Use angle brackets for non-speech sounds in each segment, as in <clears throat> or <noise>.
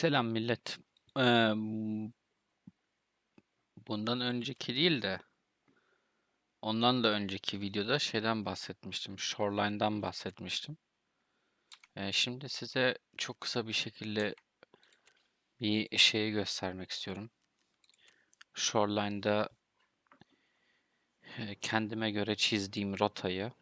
Selam millet. Eee, bundan önceki değil de ondan da önceki videoda şeyden bahsetmiştim. Shoreline'dan bahsetmiştim. Eee, şimdi size çok kısa bir şekilde bir şeyi göstermek istiyorum. Shoreline'da kendime göre çizdiğim rotayı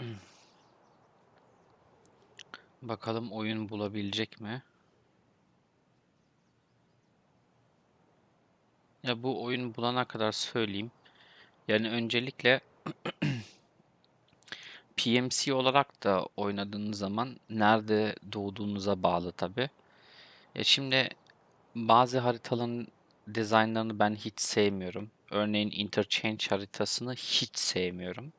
<clears throat> bakalım oyun bulabilecek mi? Ya bu oyun bulana kadar söyleyeyim. Yani öncelikle <clears throat> PMC olarak da oynadığınız zaman nerede doğduğunuza bağlı tabi. Ya şimdi bazı haritaların dizaynlarını ben hiç sevmiyorum. Örneğin Interchange haritasını hiç sevmiyorum.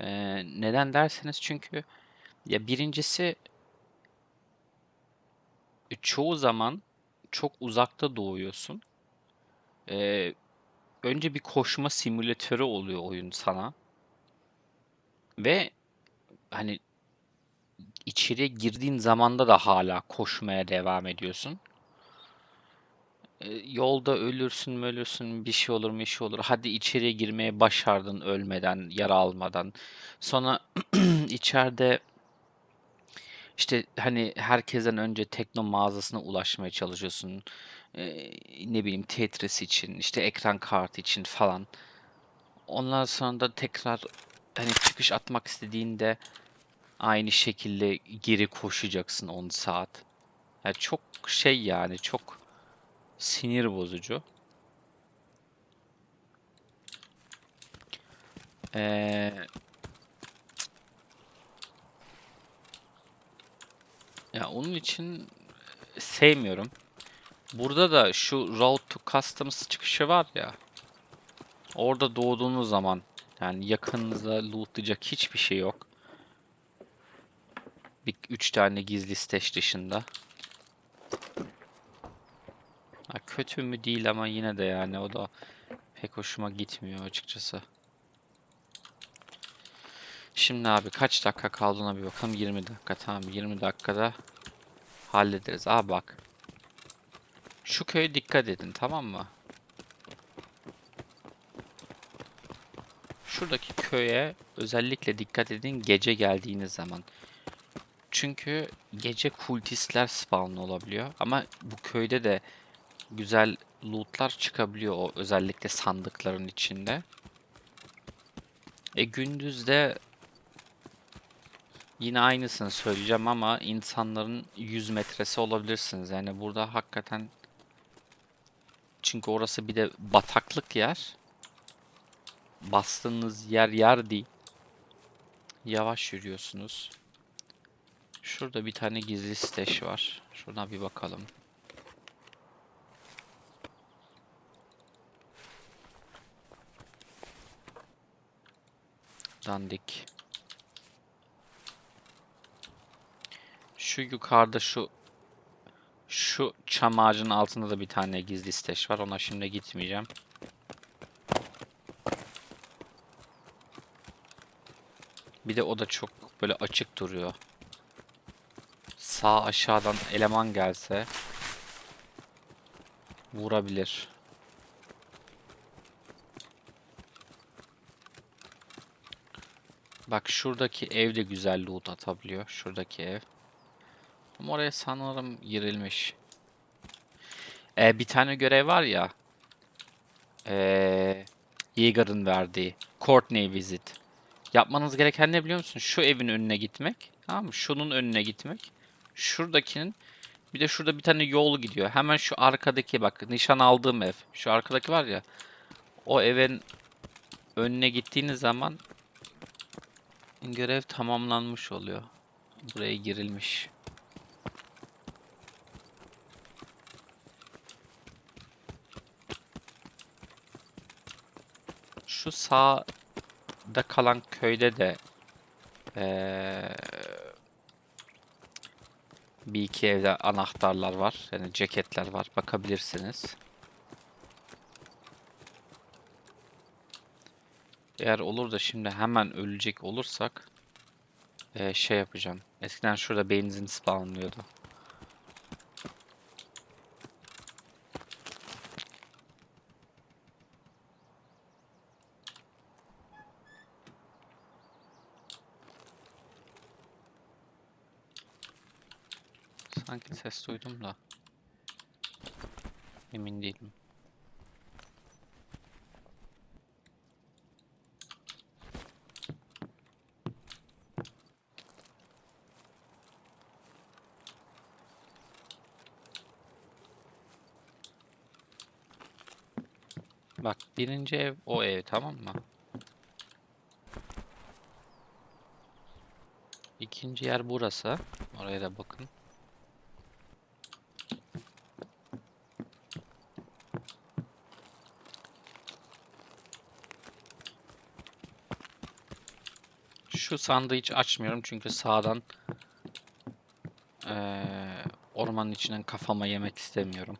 Ee, neden derseniz çünkü ya birincisi çoğu zaman çok uzakta doğuyorsun. Ee, önce bir koşma simülatörü oluyor oyun sana. Ve hani içeriye girdiğin zamanda da hala koşmaya devam ediyorsun. Yolda ölürsün ölürsün bir şey olur mu şey olur. Hadi içeriye girmeye başardın ölmeden, yara almadan. Sonra <clears throat> içeride işte hani herkesten önce tekno mağazasına ulaşmaya çalışıyorsun. Ee, ne bileyim Tetris için, işte ekran kartı için falan. Ondan sonra da tekrar hani çıkış atmak istediğinde aynı şekilde geri koşacaksın 10 saat. Yani çok şey yani çok sinir bozucu. Ee, ya onun için sevmiyorum. Burada da şu Road to Customs çıkışı var ya. Orada doğduğunuz zaman yani yakınınızda lootlayacak hiçbir şey yok. Bir üç tane gizli stage dışında. Ha, kötü mü değil ama yine de yani o da pek hoşuma gitmiyor açıkçası. Şimdi abi kaç dakika kaldığına bir bakalım. 20 dakika tamam 20 dakikada hallederiz. Aa bak. Şu köye dikkat edin tamam mı? Şuradaki köye özellikle dikkat edin gece geldiğiniz zaman. Çünkü gece kultistler spawn olabiliyor. Ama bu köyde de güzel lootlar çıkabiliyor o özellikle sandıkların içinde. E gündüz de yine aynısını söyleyeceğim ama insanların 100 metresi olabilirsiniz. Yani burada hakikaten çünkü orası bir de bataklık yer. Bastığınız yer yer değil. Yavaş yürüyorsunuz. Şurada bir tane gizli stash var. Şuna bir bakalım. Dandik. Şu yukarıda şu şu çam ağacının altında da bir tane gizli stash var. Ona şimdi gitmeyeceğim. Bir de o da çok böyle açık duruyor. Sağ aşağıdan eleman gelse vurabilir. Bak şuradaki ev de güzel loot atabiliyor. Şuradaki ev. Ama oraya sanırım girilmiş. Ee, bir tane görev var ya. Ee, Yeager'ın verdiği. Courtney Visit. Yapmanız gereken ne biliyor musun? Şu evin önüne gitmek. Tamam mı? Şunun önüne gitmek. Şuradakinin bir de şurada bir tane yol gidiyor. Hemen şu arkadaki bak nişan aldığım ev. Şu arkadaki var ya. O evin önüne gittiğiniz zaman görev tamamlanmış oluyor. Buraya girilmiş. Şu sağda kalan köyde de ee, bir iki evde anahtarlar var. Yani ceketler var. Bakabilirsiniz. Eğer olur da şimdi hemen ölecek olursak eee, şey yapacağım. Eskiden şurada benzin spawnlıyordu. Sanki ses duydum da. Emin değilim. Bak birinci ev o ev tamam mı? İkinci yer burası. Oraya da bakın. Şu sandığı hiç açmıyorum çünkü sağdan eee, ormanın içinden kafama yemek istemiyorum.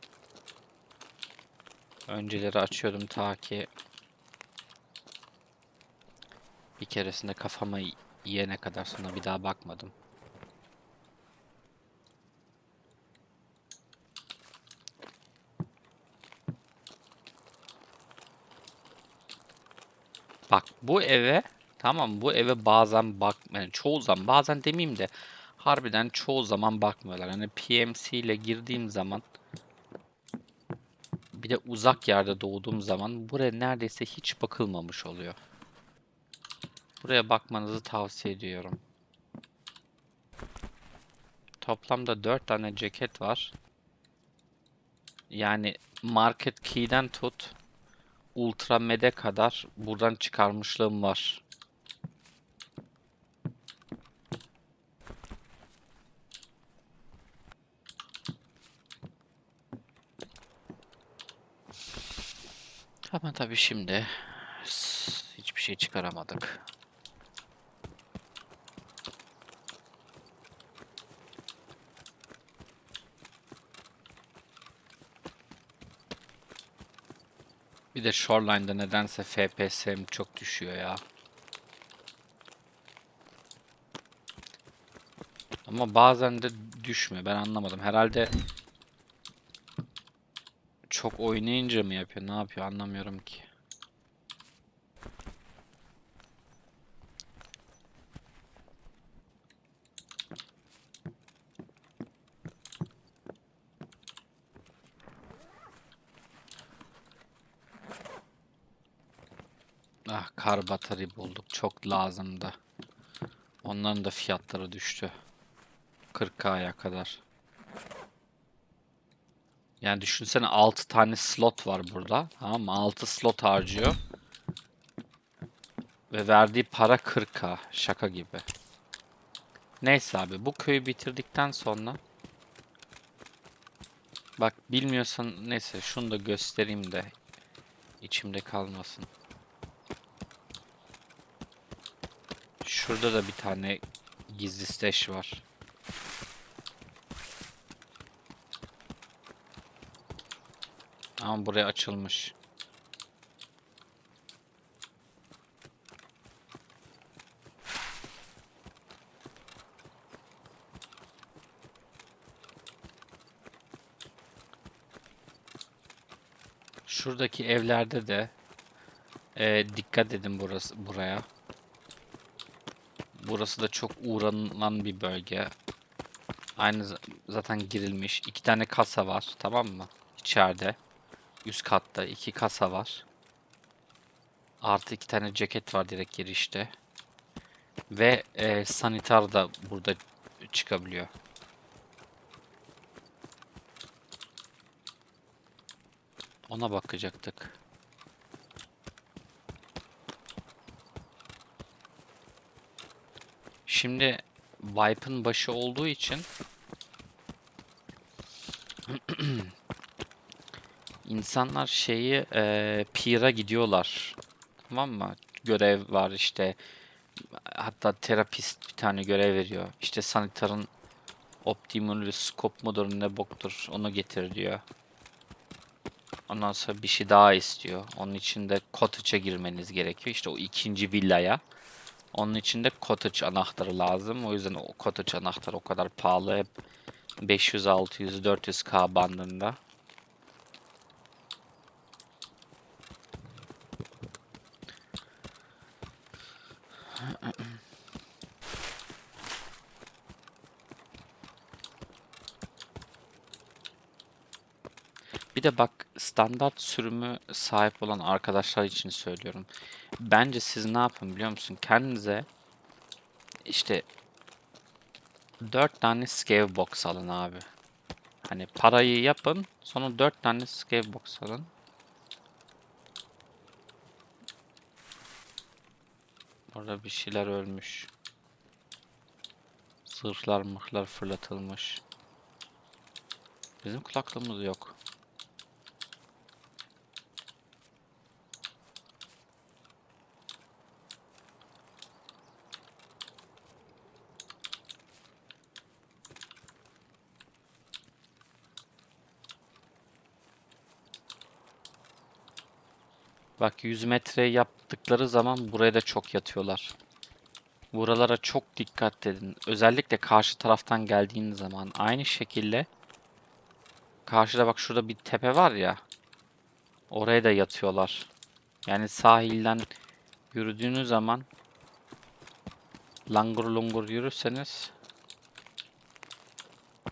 Önceleri açıyordum ta ki bir keresinde kafama yiyene kadar sonra bir daha bakmadım. Bak bu eve tamam bu eve bazen bak yani çoğu zaman bazen demeyeyim de harbiden çoğu zaman bakmıyorlar. Hani PMC ile girdiğim zaman bir de uzak yerde doğduğum zaman buraya neredeyse hiç bakılmamış oluyor. Buraya bakmanızı tavsiye ediyorum. Toplamda 4 tane ceket var. Yani Market Key'den tut Ultra Med'e kadar buradan çıkarmışlığım var. Ama tabii şimdi hiçbir şey çıkaramadık. Bir de Shoreline'da nedense FPS'm çok düşüyor ya. Ama bazen de düşmüyor. Ben anlamadım. Herhalde çok oynayınca mı yapıyor? Ne yapıyor? Anlamıyorum ki. Ah kar batarya bulduk. Çok lazımdı. Onların da fiyatları düştü. 40k'ya kadar. Yani düşünsene 6 tane slot var burada. Tamam mı? 6 slot harcıyor. Ve verdiği para 40k. Şaka gibi. Neyse abi bu köyü bitirdikten sonra Bak bilmiyorsan neyse şunu da göstereyim de içimde kalmasın. Şurada da bir tane gizli stash var. Ama buraya açılmış. Şuradaki evlerde de e, dikkat edin burası buraya. Burası da çok uğranılan bir bölge. Aynı za- zaten girilmiş. İki tane kasa var, tamam mı? İçeride. Üst katta iki kasa var. Artı iki tane ceket var direkt girişte. Ve e, sanitar da burada çıkabiliyor. Ona bakacaktık. Şimdi Wipe'ın başı olduğu için insanlar şeyi eee Pira gidiyorlar. Tamam mı? Görev var işte. Hatta terapist bir tane görev veriyor. İşte sanitarın Optimal scope mudur ne boktur onu getir diyor. Ondan sonra bir şey daha istiyor. Onun için de cottage'a girmeniz gerekiyor. İşte o ikinci villaya. Onun için de cottage anahtarı lazım. O yüzden o cottage anahtarı o kadar pahalı. Hep 500, 600, 400k bandında. Bir de bak standart sürümü sahip olan arkadaşlar için söylüyorum. Bence siz ne yapın biliyor musun? Kendinize işte 4 tane scave box alın abi. Hani parayı yapın, sonra 4 tane scave box alın. Orada bir şeyler ölmüş. Zırhlar mıhlar fırlatılmış. Bizim kulaklığımız yok. Bak 100 metre yaptıkları zaman buraya da çok yatıyorlar. Buralara çok dikkat edin. Özellikle karşı taraftan geldiğiniz zaman aynı şekilde karşıda bak şurada bir tepe var ya. Oraya da yatıyorlar. Yani sahilden yürüdüğünüz zaman langur lungur yürürseniz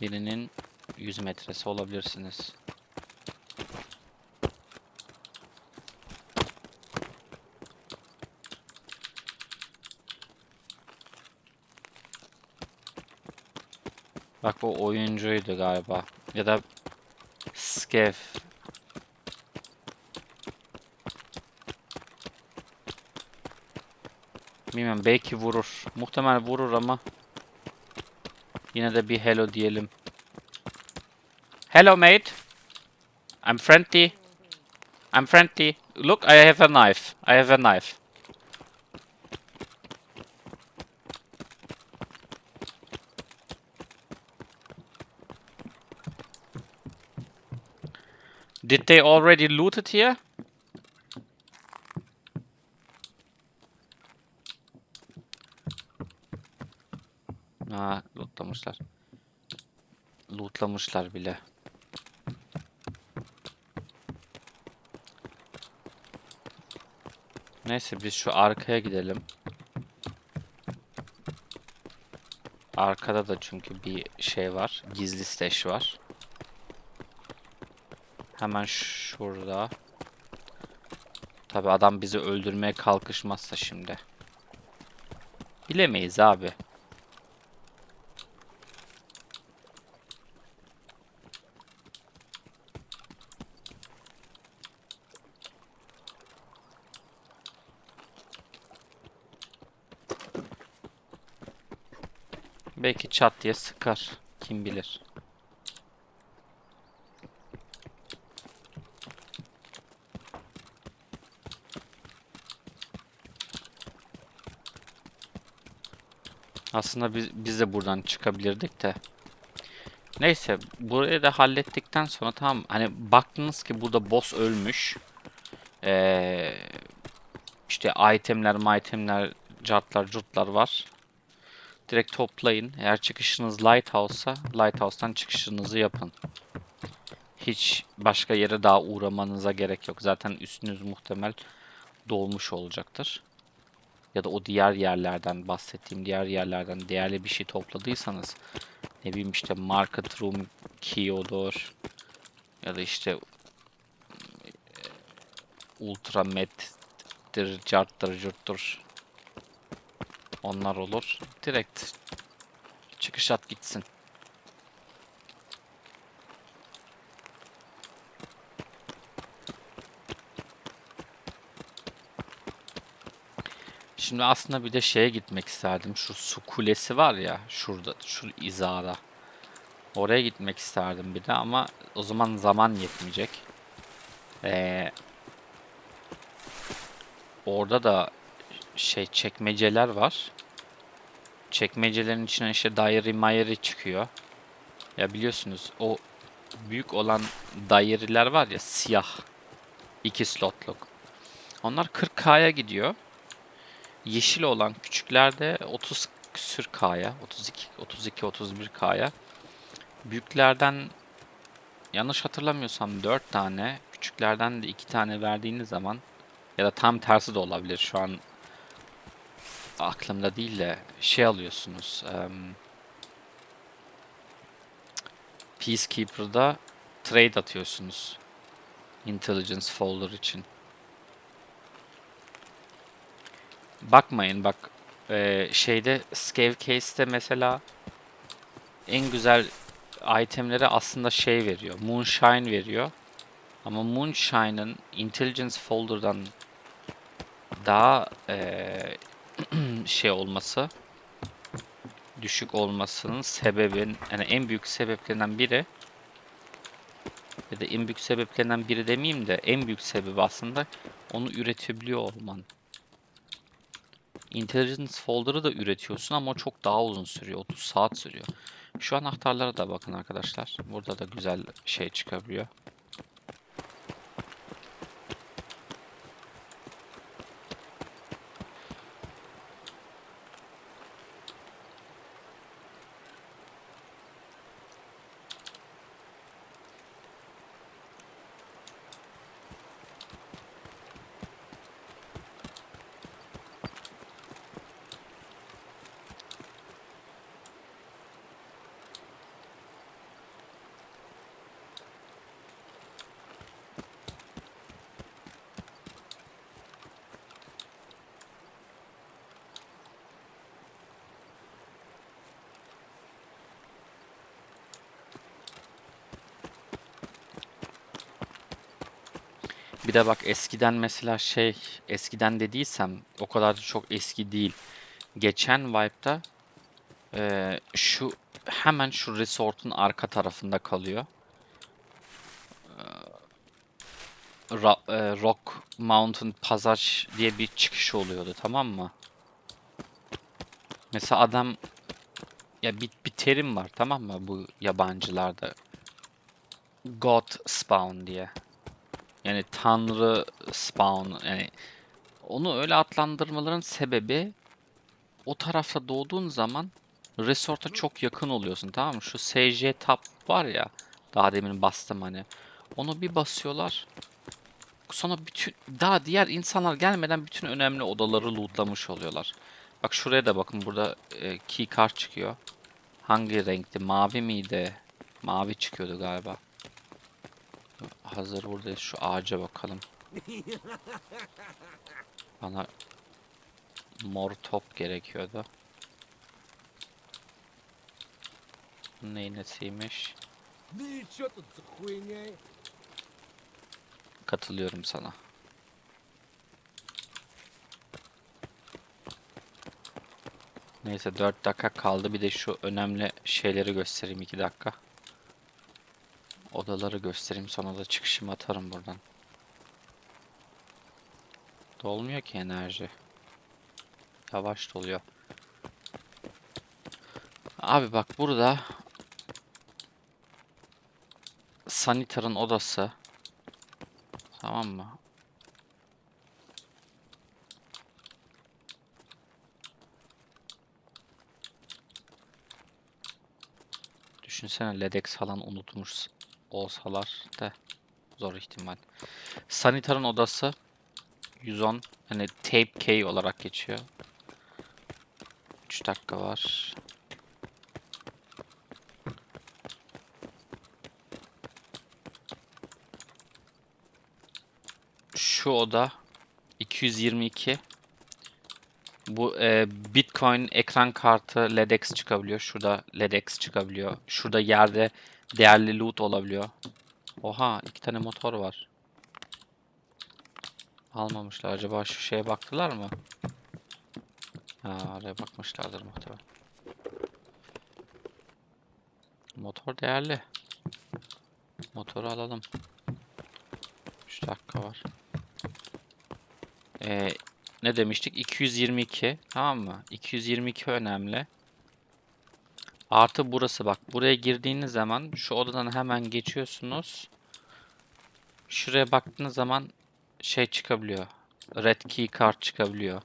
birinin 100 metresi olabilirsiniz. Bak bu oyuncuydu galiba. Ya da Skev. Bilmiyorum belki vurur. Muhtemel vurur ama yine de bir hello diyelim. Hello mate. I'm friendly. I'm friendly. Look, I have a knife. I have a knife. Did they already loot it here? Ha, lootlamışlar. Lootlamışlar bile. Neyse biz şu arkaya gidelim. Arkada da çünkü bir şey var. Gizli stash var. Hemen şurada. Tabi adam bizi öldürmeye kalkışmazsa şimdi. Bilemeyiz abi. Belki çat diye sıkar. Kim bilir. Aslında biz, biz de buradan çıkabilirdik de. Neyse burayı da hallettikten sonra tamam hani baktınız ki burada boss ölmüş. Ee, işte itemler, itemler, cartlar, curtlar var. Direkt toplayın. Eğer çıkışınız Lighthouse'sa Lighthouse'tan çıkışınızı yapın. Hiç başka yere daha uğramanıza gerek yok. Zaten üstünüz muhtemel dolmuş olacaktır ya da o diğer yerlerden bahsettiğim diğer yerlerden değerli bir şey topladıysanız ne bileyim işte market room key olur ya da işte ultramet'tir, carttır, curttur onlar olur. Direkt çıkış at gitsin. Şimdi aslında bir de şeye gitmek isterdim. Şu su kulesi var ya şurada, şu izada. Oraya gitmek isterdim bir de ama o zaman zaman yetmeyecek. Ee, orada da şey çekmeceler var. Çekmecelerin içine işte diary mayeri çıkıyor. Ya biliyorsunuz o büyük olan daireler var ya siyah. iki slotluk. Onlar 40K'ya gidiyor. Yeşil olan küçükler de 30 küsür K'ya, 32, 32, 31K'ya. Büyüklerden yanlış hatırlamıyorsam 4 tane, küçüklerden de 2 tane verdiğiniz zaman ya da tam tersi de olabilir şu an aklımda değil de şey alıyorsunuz. em, Peacekeeper'da trade atıyorsunuz. Intelligence folder için. Bakmayın bak eee, şeyde Scave Case'te mesela en güzel itemleri aslında şey veriyor. Moonshine veriyor. Ama Moonshine'ın Intelligence folder'dan daha eee, <clears throat> şey olması düşük olmasının sebebin yani en büyük sebeplerinden biri ya da en büyük sebeplerinden biri demeyeyim de en büyük sebebi aslında onu üretebiliyor olman. Intelligence folder'ı da üretiyorsun ama o çok daha uzun sürüyor. 30 saat sürüyor. Şu anahtarlara da bakın arkadaşlar. Burada da güzel şey çıkabiliyor. Bir de bak eskiden mesela şey eskiden dediysem o kadar da çok eski değil. Geçen Vibe'da eee, şu hemen şu resort'un arka tarafında kalıyor. Ra- eee, Rock Mountain Passage diye bir çıkış oluyordu tamam mı? Mesela adam ya bir, bir terim var tamam mı bu yabancılarda? God Spawn diye. Yani Tanrı Spawn yani onu öyle adlandırmaların sebebi o tarafta doğduğun zaman resort'a çok yakın oluyorsun tamam mı? Şu SJ tab var ya daha demin bastım hani. Onu bir basıyorlar. Sonra bütün daha diğer insanlar gelmeden bütün önemli odaları lootlamış oluyorlar. Bak şuraya da bakın burada e, key card çıkıyor. Hangi renkti? Mavi miydi? Mavi çıkıyordu galiba. Hazır buradayız. Şu ağaca bakalım. Bana mor top gerekiyordu. Neyin nesiymiş? Katılıyorum sana. Neyse 4 dakika kaldı. Bir de şu önemli şeyleri göstereyim 2 dakika. Odaları göstereyim. Sonra da çıkışımı atarım buradan. Dolmuyor ki enerji. Yavaş doluyor. Abi bak burada Sanitar'ın odası. Tamam mı? Düşünsene LEDEX falan unutmuş olsalar da zor ihtimal. Sanitar'ın odası 110 hani tape key olarak geçiyor. 3 dakika var. Şu oda 222. Bu e, Bitcoin ekran kartı LEDX çıkabiliyor. Şurada LEDX çıkabiliyor. Şurada yerde değerli loot olabiliyor. Oha iki tane motor var. Almamışlar. Acaba şu şeye baktılar mı? Ha, oraya bakmışlardır muhtemelen. Motor değerli. Motoru alalım. 3 dakika var. Ee, ne demiştik? 222. Tamam mı? 222 önemli. Artı burası bak. Buraya girdiğiniz zaman şu odadan hemen geçiyorsunuz. Şuraya baktığınız zaman şey çıkabiliyor. Red key card çıkabiliyor.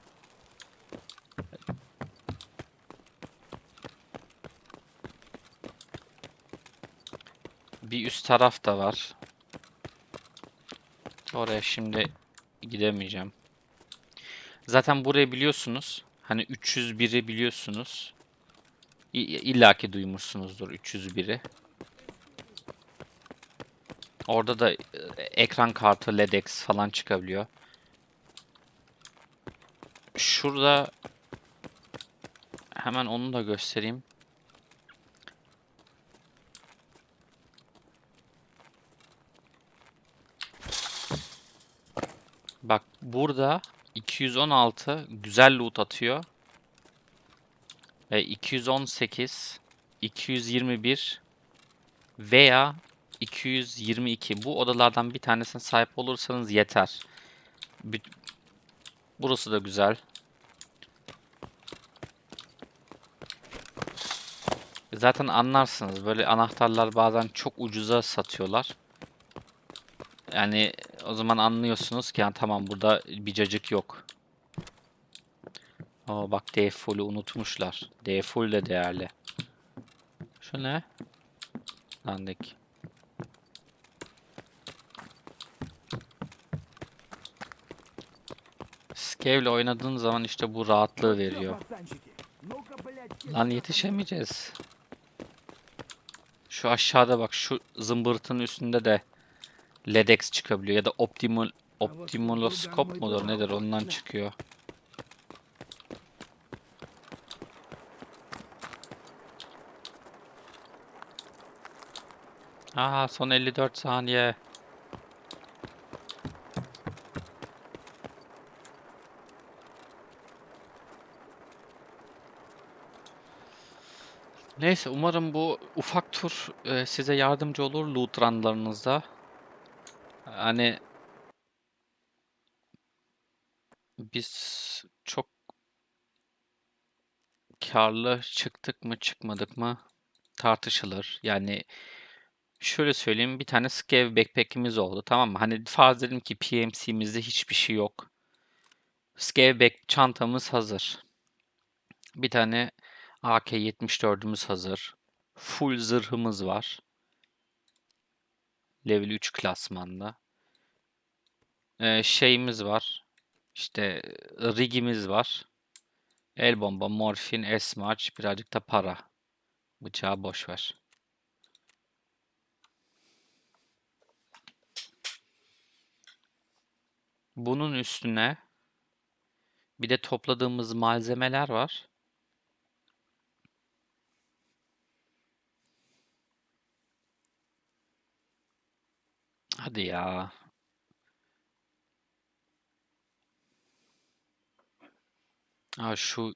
Bir üst taraf da var. Oraya şimdi gidemeyeceğim. Zaten burayı biliyorsunuz. Hani 301'i biliyorsunuz. İlla ki duymuşsunuzdur 301'i. Orada da e, ekran kartı LEDX falan çıkabiliyor. Şurada hemen onu da göstereyim. Bak burada 216 güzel loot atıyor. Ve 218, 221 veya 222 bu odalardan bir tanesine sahip olursanız yeter. Burası da güzel. Zaten anlarsınız böyle anahtarlar bazen çok ucuza satıyorlar. Yani o zaman anlıyorsunuz ki yani tamam burada bir cacık yok. Aa bak DFull'ü unutmuşlar. DFull de değerli. Şu ne? Dandik. Scale'le oynadığın zaman işte bu rahatlığı veriyor. Lan yetişemeyeceğiz. Şu aşağıda bak şu zımbırtının üstünde de LEDX çıkabiliyor ya da optimal optimaloskop mudur nedir ondan çıkıyor. Aa son 54 saniye. Neyse umarım bu ufak tur e, size yardımcı olur loot runlarınızda. Hani biz çok karlı çıktık mı çıkmadık mı tartışılır. Yani şöyle söyleyeyim bir tane Scav backpack'imiz oldu tamam mı? Hani farz edelim ki PMC'mizde hiçbir şey yok. Scav back çantamız hazır. Bir tane AK-74'ümüz hazır. Full zırhımız var. Level 3 klasmanda. Ee, şeyimiz var. İşte rigimiz var. El bomba, morfin, esmaç, birazcık da para. Bıçağı boş ver. Bunun üstüne bir de topladığımız malzemeler var. Hadi ya. Aa, şu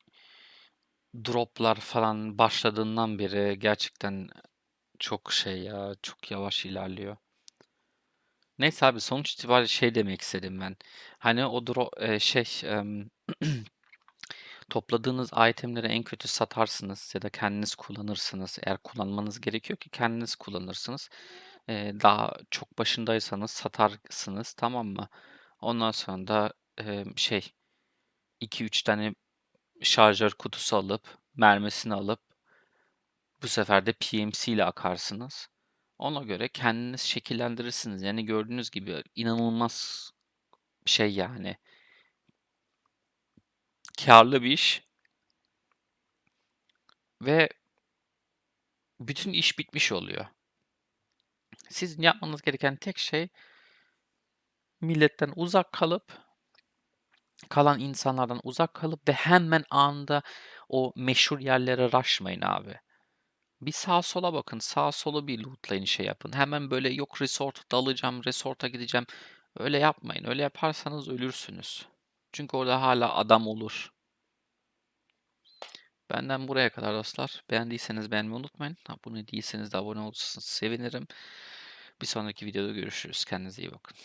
droplar falan başladığından beri gerçekten çok şey ya, çok yavaş ilerliyor. Neyse abi sonuç itibariyle şey demek istedim ben. Hani o dro şey <clears throat> topladığınız itemleri en kötü satarsınız ya da kendiniz kullanırsınız. Eğer kullanmanız gerekiyor ki kendiniz kullanırsınız. Daha çok başındaysanız satarsınız tamam mı? Ondan sonra da şey 2-3 tane şarjör kutusu alıp mermisini alıp bu sefer de PMC ile akarsınız. Ona göre kendiniz şekillendirirsiniz. Yani gördüğünüz gibi inanılmaz şey yani. Karlı bir iş. Ve bütün iş bitmiş oluyor. Sizin yapmanız gereken tek şey milletten uzak kalıp kalan insanlardan uzak kalıp ve hemen anında o meşhur yerlere raşmayın abi. Bir sağa sola bakın. Sağa sola bir lootlayın şey yapın. Hemen böyle yok resort dalacağım, resort'a gideceğim. Öyle yapmayın. Öyle yaparsanız ölürsünüz. Çünkü orada hala adam olur. Benden buraya kadar dostlar. Beğendiyseniz beğenmeyi unutmayın. Abone değilseniz de abone olursanız sevinirim. Bir sonraki videoda görüşürüz. Kendinize iyi bakın.